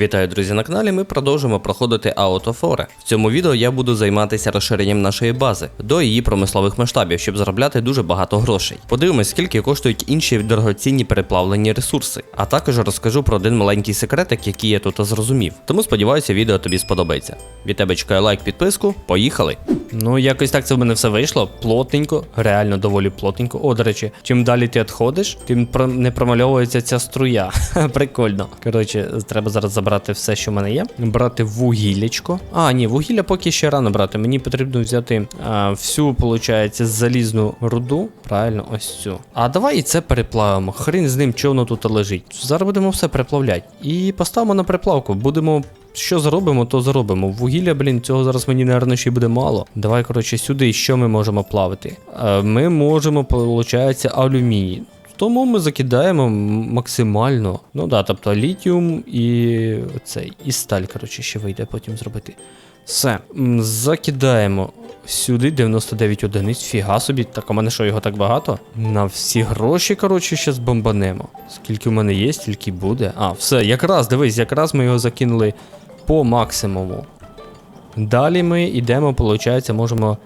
Вітаю, друзі, на каналі. Ми продовжуємо проходити аутофори. В цьому відео я буду займатися розширенням нашої бази до її промислових масштабів, щоб заробляти дуже багато грошей. Подивимось, скільки коштують інші дорогоцінні переплавлені ресурси. А також розкажу про один маленький секретик, який я тут зрозумів. Тому сподіваюся, відео тобі сподобається. Від тебе чекаю лайк, підписку. Поїхали! Ну, якось так це в мене все вийшло. Плотненько, реально доволі плотненько. О, до речі, чим далі ти відходиш, тим не промальовується ця струя. Прикольно. Коротше, треба зараз забрати все, що в мене є. Брати вугіллячко. А, ні, вугілля поки ще рано брати. Мені потрібно взяти а, всю, виходить, залізну руду. Правильно, ось цю. А давай і це переплавимо. Хрін з ним, що воно тут лежить. Зараз будемо все переплавляти. І поставимо на переплавку. Будемо що заробимо, то заробимо. Вугілля, блін, цього зараз мені, напевно, ще буде мало. Давай, коротше, сюди, що ми можемо плавити? Е, Ми можемо, виходить, алюміній. Тому ми закидаємо максимально. Ну да, тобто літіум і цей, і сталь, коротше, ще вийде потім зробити. Все, закидаємо сюди 99 одиниць. Фіга собі, так у мене що, його так багато? На всі гроші, коротше, ще збомбанемо. Скільки в мене є, стільки буде. А, все, якраз, дивись, якраз ми його закинули по максимуму. Далі ми йдемо, виходить, можемо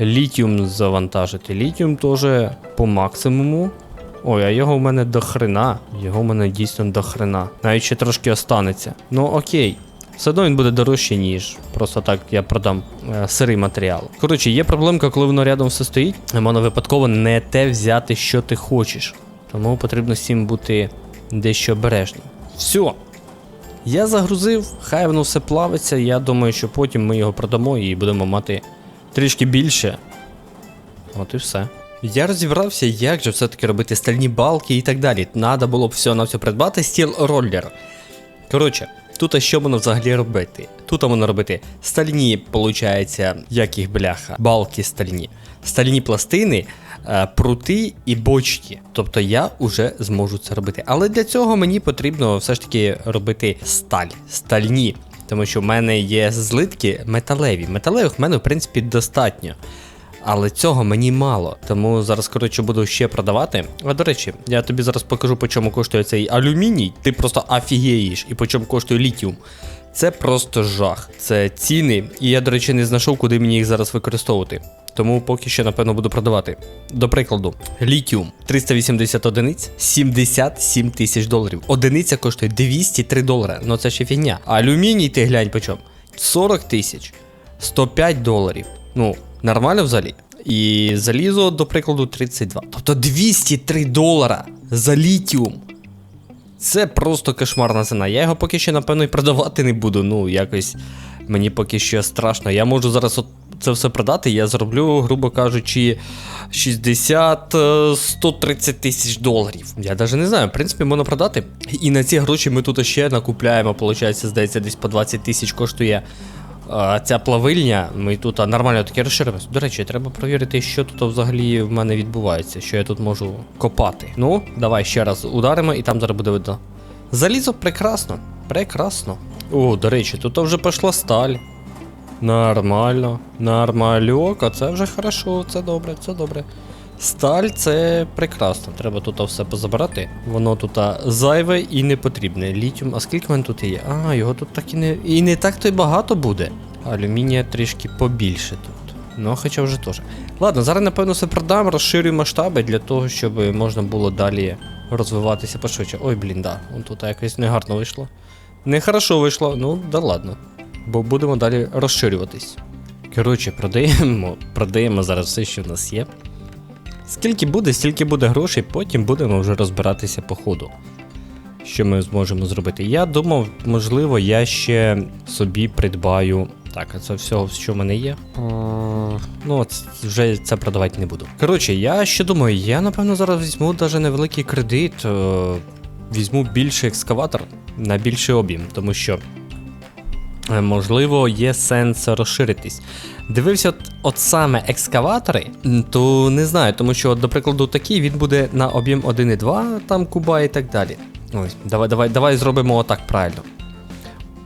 літіум завантажити. Літіум теж по максимуму. Ой, а його в мене до хрена. Його в мене дійсно до хрена. Навіть ще трошки останеться. Ну окей. Все одно він буде дорожче, ніж просто так я продам е, сирий матеріал. Коротше, є проблемка, коли воно рядом все стоїть, можна випадково не те взяти, що ти хочеш. Тому потрібно цим бути дещо обережним. Все. Я загрузив, хай воно все плавиться. Я думаю, що потім ми його продамо і будемо мати трішки більше. От і все. Я розібрався, як же все-таки робити стальні балки і так далі. Надо було б все на все придбати стіл роллер. Коротше, тут що воно взагалі робити? Тут воно робити стальні, виходить, як їх бляха, балки стальні, стальні пластини, е, прути і бочки. Тобто я вже зможу це робити. Але для цього мені потрібно все ж таки робити сталь, стальні. Тому що в мене є злитки металеві. Металевих в мене, в принципі, достатньо. Але цього мені мало, тому зараз, коротше, буду ще продавати. А до речі, я тобі зараз покажу, по чому коштує цей алюміній. Ти просто офігієш, і по чому коштує літіум. Це просто жах. Це ціни, і я, до речі, не знайшов, куди мені їх зараз використовувати. Тому поки що, напевно, буду продавати. До прикладу, літіум 380 одиниць, 77 тисяч доларів. Одиниця коштує 203 долари. Ну це ще фігня. Алюміній ти глянь по чому? 40 тисяч, 105 доларів. Ну, нормально взагалі. І залізо, до прикладу, 32. Тобто 203 долара за літіум. Це просто кошмарна ціна. Я його поки що, напевно, і продавати не буду. Ну, якось мені поки що страшно. Я можу зараз от це все продати, я зроблю, грубо кажучи, 60-130 тисяч доларів. Я навіть не знаю, в принципі, можна продати. І на ці гроші ми тут ще накупляємо, виходить, здається, десь по 20 тисяч коштує. Ця плавильня, ми тут нормально таке розширимося. До речі, треба провірити, що тут взагалі в мене відбувається, що я тут можу копати. Ну, давай ще раз ударимо, і там зараз буде видно. Залізо прекрасно. Прекрасно. О, до речі, тут вже пішла сталь. Нормально. Нормальок, а це вже хорошо, це добре, це добре. Сталь це прекрасно. Треба тут все позабирати. Воно тут зайве і не потрібне. Літіум, а скільки мене тут є? А, його тут так і не. І не так то й багато буде. Алюмінія трішки побільше тут. Ну, хоча вже теж. Ладно, зараз, напевно, все продам, розширю масштаби для того, щоб можна було далі розвиватися пошвидше. Ой, блін, да. Вон тут якось негарно вийшло. Нехорошо вийшло, ну да ладно. Бо будемо далі розширюватись. Коротше, продаємо, продаємо зараз все, що в нас є. Скільки буде, стільки буде грошей, потім будемо вже розбиратися по ходу. Що ми зможемо зробити? Я думав, можливо, я ще собі придбаю. Так, а це все, що в мене є. Е, Ну, от вже це продавати не буду. Коротше, я ще думаю, я напевно зараз візьму навіть невеликий кредит, е, візьму більший екскаватор на більший об'єм, тому що Можливо, є сенс розширитись. Дивився, от, от саме екскаватори, то не знаю, тому що, до прикладу, такий він буде на об'єм 1,2 там куба і так далі. Ось, давай, давай, давай зробимо отак правильно.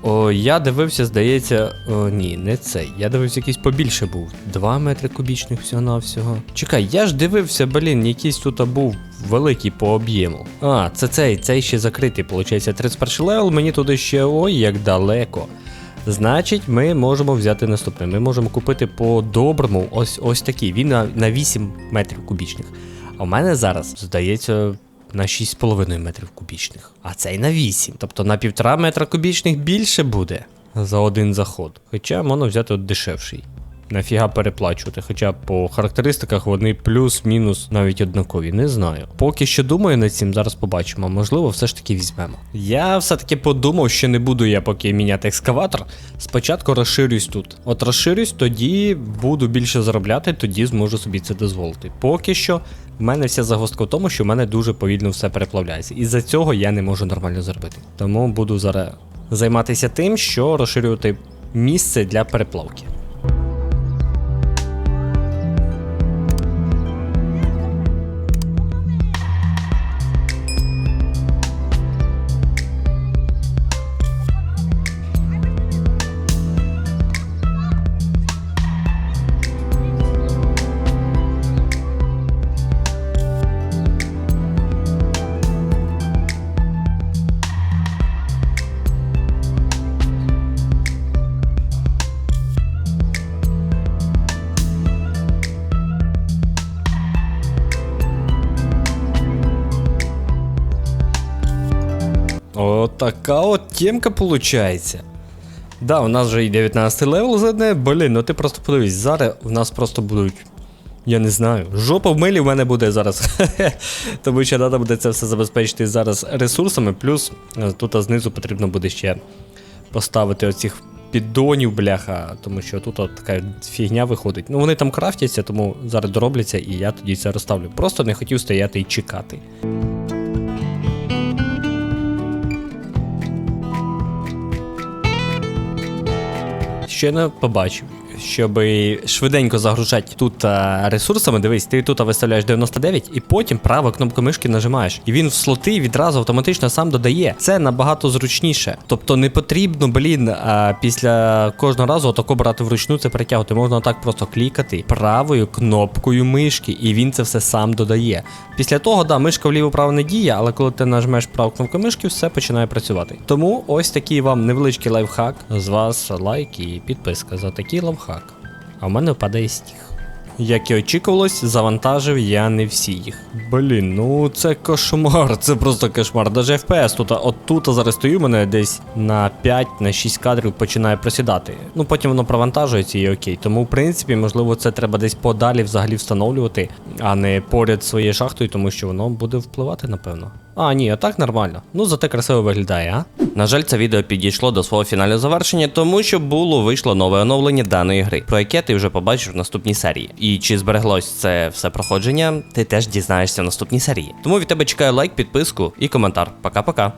О, я дивився, здається, о, ні, не цей. Я дивився, якийсь побільше був. 2 метри кубічних всього-навсього. Чекай, я ж дивився, блін, якийсь тут був великий по об'єму. А, це цей, цей ще закритий, виходить, 31 левел, мені туди ще ой як далеко. Значить, ми можемо взяти наступне. Ми можемо купити по доброму ось ось такий. Він на, на 8 метрів кубічних. А у мене зараз, здається, на 6,5 метрів кубічних. А цей на 8. Тобто на 1,5 метра кубічних більше буде за один заход. Хоча можна взяти от дешевший. Нафіга переплачувати, хоча по характеристиках вони плюс-мінус навіть однакові, не знаю. Поки що думаю над цим, зараз побачимо. Можливо, все ж таки візьмемо. Я все-таки подумав, що не буду я поки міняти екскаватор. Спочатку розширюсь тут. От розширюсь, тоді буду більше заробляти, тоді зможу собі це дозволити. Поки що в мене вся загвоздка в тому, що в мене дуже повільно все переплавляється. І за цього я не можу нормально зробити. Тому буду зараз займатися тим, що розширювати місце для переплавки. От така от темка получається. Да, у нас вже і 19 левел задне. Блін, ну ти просто подивись, зараз в нас просто будуть. Я не знаю. Жопа в милі в мене буде зараз. Тому що треба буде це все забезпечити зараз ресурсами. Плюс е, тут знизу потрібно буде ще поставити оцих піддонів, бляха, тому що тут от така фігня виходить. Ну вони там крафтяться, тому зараз доробляться і я тоді це розставлю. Просто не хотів стояти і чекати. Ще не побачив. Щоб швиденько загружати тут а, ресурсами, дивись, ти тут виставляєш 99 і потім праву кнопку мишки нажимаєш. І він в слоти відразу автоматично сам додає. Це набагато зручніше. Тобто не потрібно, блін, а, після кожного разу отако брати вручну це перетягувати. Можна так просто клікати правою кнопкою мишки, і він це все сам додає. Після того, да, мишка вліво-право не діє, але коли ти нажмеш праву кнопку мишки, все починає працювати. Тому ось такий вам невеличкий лайфхак. З вас лайк і підписка за такий лайфхак. А в мене впадає стіг. Як і очікувалось, завантажив я не всі їх. Блін, ну це кошмар, це просто кошмар. Даже FPS тут, от тут зараз стою, мене десь на 5 на 6 кадрів починає просідати. Ну потім воно провантажується і окей. Тому, в принципі, можливо, це треба десь подалі взагалі встановлювати, а не поряд своєю шахтою, тому що воно буде впливати, напевно. А, ні, так нормально. Ну зате красиво виглядає, а? На жаль, це відео підійшло до свого фінального завершення, тому що було вийшло нове оновлення даної гри, про яке ти вже побачиш в наступній серії. І чи збереглось це все проходження, ти теж дізнаєшся в наступній серії. Тому від тебе чекаю лайк, підписку і коментар. Пока-пока.